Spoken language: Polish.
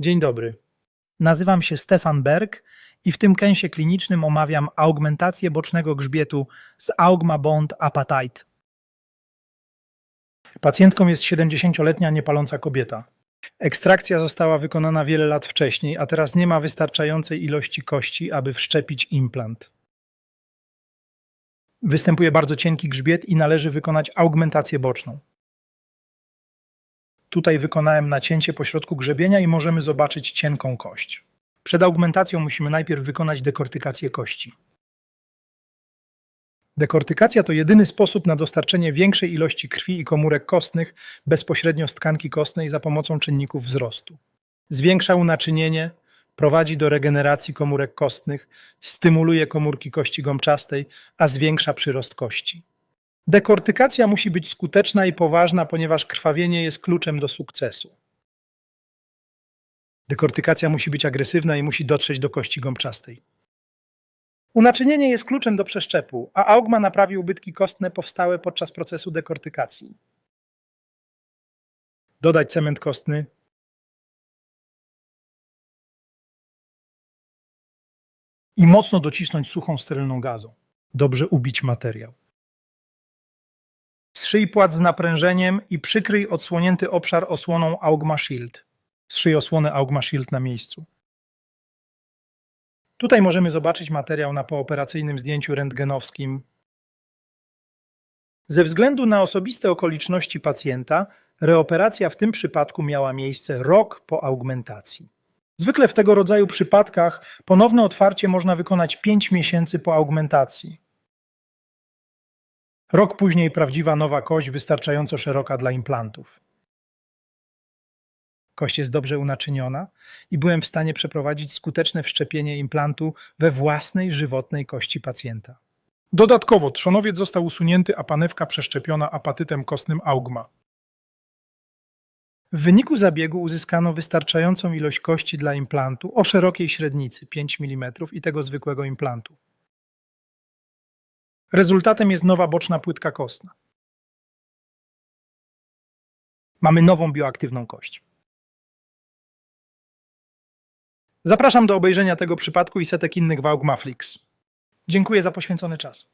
Dzień dobry. Nazywam się Stefan Berg i w tym kęsie klinicznym omawiam augmentację bocznego grzbietu z Augma Bond Apatite. Pacjentką jest 70-letnia niepaląca kobieta. Ekstrakcja została wykonana wiele lat wcześniej, a teraz nie ma wystarczającej ilości kości, aby wszczepić implant. Występuje bardzo cienki grzbiet i należy wykonać augmentację boczną. Tutaj wykonałem nacięcie pośrodku grzebienia i możemy zobaczyć cienką kość. Przed augmentacją musimy najpierw wykonać dekortykację kości. Dekortykacja to jedyny sposób na dostarczenie większej ilości krwi i komórek kostnych bezpośrednio z tkanki kostnej za pomocą czynników wzrostu. Zwiększa unaczynienie, prowadzi do regeneracji komórek kostnych, stymuluje komórki kości gąbczastej, a zwiększa przyrost kości. Dekortykacja musi być skuteczna i poważna, ponieważ krwawienie jest kluczem do sukcesu. Dekortykacja musi być agresywna i musi dotrzeć do kości gąbczastej. Unaczynienie jest kluczem do przeszczepu, a augma naprawi ubytki kostne powstałe podczas procesu dekortykacji. Dodać cement kostny. I mocno docisnąć suchą, sterylną gazą. Dobrze ubić materiał. Zszyj płat z naprężeniem i przykryj odsłonięty obszar osłoną Augma Shield. Zszyj osłonę Augma Shield na miejscu. Tutaj możemy zobaczyć materiał na pooperacyjnym zdjęciu rentgenowskim. Ze względu na osobiste okoliczności pacjenta, reoperacja w tym przypadku miała miejsce rok po augmentacji. Zwykle w tego rodzaju przypadkach ponowne otwarcie można wykonać 5 miesięcy po augmentacji. Rok później prawdziwa nowa kość wystarczająco szeroka dla implantów. Kość jest dobrze unaczyniona i byłem w stanie przeprowadzić skuteczne wszczepienie implantu we własnej żywotnej kości pacjenta. Dodatkowo trzonowiec został usunięty, a panewka przeszczepiona apatytem kostnym augma. W wyniku zabiegu uzyskano wystarczającą ilość kości dla implantu o szerokiej średnicy 5 mm i tego zwykłego implantu. Rezultatem jest nowa boczna płytka kostna. Mamy nową bioaktywną kość. Zapraszam do obejrzenia tego przypadku i setek innych w Augmaflix. Dziękuję za poświęcony czas.